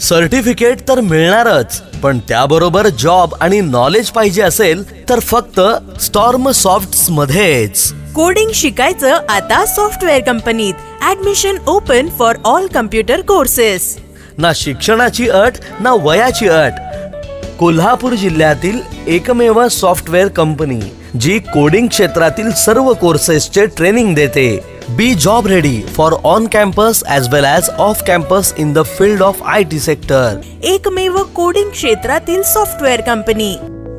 Certificate तर मिळणारच पण त्याबरोबर जॉब आणि नॉलेज पाहिजे असेल तर फक्त स्टॉर्म सॉफ्ट मध्येच. कोडिंग शिकायचं आता सॉफ्टवेअर कंपनीत admission open for all computer courses ना शिक्षणाची अट ना वयाची अट. कोल्हापूर जिल्ह्यातील एकमेव सॉफ्टवेअर कंपनी जी कोडिंग क्षेत्रातील सर्व कोर्सेसचे ट्रेनिंग देते. Be job ready for on campus as well as off campus in the field of I T sector एकमेव कोडिंग क्षेत्रातील software company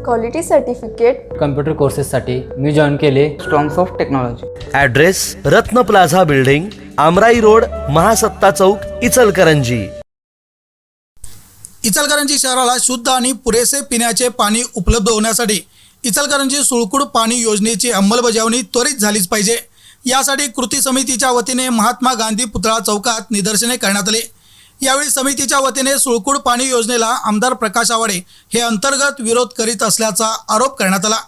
quality certificate computer कोर्सेससाठी मी जॉईन केले. Strongs of technology address Ratna plaza building Amrai road Mahasatta Chowk Ichalkaranji Ichalkaranji शहराला शुद्ध आणि पुरेसे पिण्याचे पाणी उपलब्ध होण्यासाठी इचलकरंजी सुळकुड पाणी योजनेची अंमलबजावणी त्वरित झालीच पाहिजे. यासाठी कृती समितीच्या वतीने महात्मा गांधी पुतळा चौकात निदर्शने करण्यात आली. यावेळी समितीच्या वतीने सुळकुड पाणी योजनेला आमदार प्रकाश आवाडे हे अंतर्गत विरोध करीत असल्याचा आरोप करण्यात आला.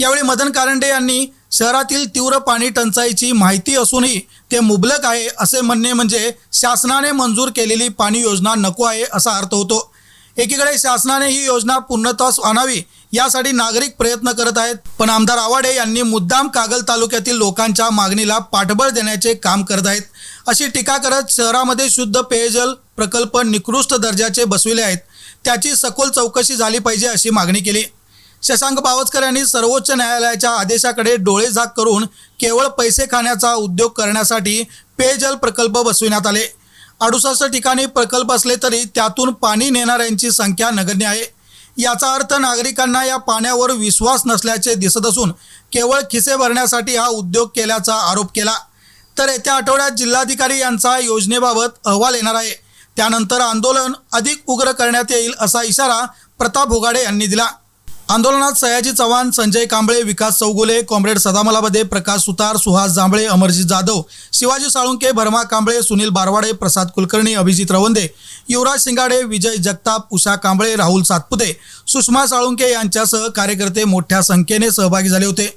यावेळी मदन कारंडे यांनी शहरातील तीव्र पाणी टंचाईची माहिती असूनही ते मुबलक आहे असे म्हणणे म्हणजे शासनाने मंजूर केलेली पाणी योजना नको आहे असा अर्थ होतो. एकीकडे शासनाने ही योजना पूर्णत्वास आणावी यासाठी नागरिक प्रयत्न करत आहेत. पण आमदार आवाडे यांनी मुद्दाम कागल तालुक्यातील लोकांच्या मागणीला पाठबळ देण्याचे काम करत आहेत. अशी टीका करत शहरामध्ये शुद्ध पेयजल प्रकल्प निकृष्ट दर्जाचे बसविले आहेत. त्याची सखोल चौकशी झाली पाहिजे अशी मागणी केली. शशांक बावस्कर यांनी सर्वोच्च न्यायालयाच्या आदेशाकडे डोळे झाक करून केवळ पैसे खाण्याचा उद्योग करण्यासाठी पेयजल प्रकल्प बसविण्यात आले. अडुसष्ट ठिकाणी प्रकल्प असले तरी त्यातून पाणी नेणाऱ्यांची संख्या नगण्य आहे. याचा अर्थ नागरिकांना या पाण्यावर विश्वास नसल्याचे दिसत असून केवळ खिसे भरण्यासाठी हा उद्योग केल्याचा आरोप केला. तर येत्या आठवड्यात जिल्हाधिकारी यांचा योजनेबाबत अहवाल येणार आहे. त्यानंतर आंदोलन अधिक उग्र करण्यात येईल असा इशारा प्रताप भोगाडे यांनी दिला. आंदोलनात सयाजी चव्हाण संजय कांबळे विकास चौगुले कॉम्रेड सदामलाबदे प्रकाश सुतार सुहास जांभळे अमरजित जाधव शिवाजी साळुंके भरमा कांबळे सुनील बारवाडे प्रसाद कुलकर्णी अभिजित रवंदे युवराज शिंगाडे विजय जगताप उषा कांबळे राहुल सातपुते सुषमा साळुंके यांच्यासह कार्यकर्ते मोठ्या संख्येने सहभागी झाले होते.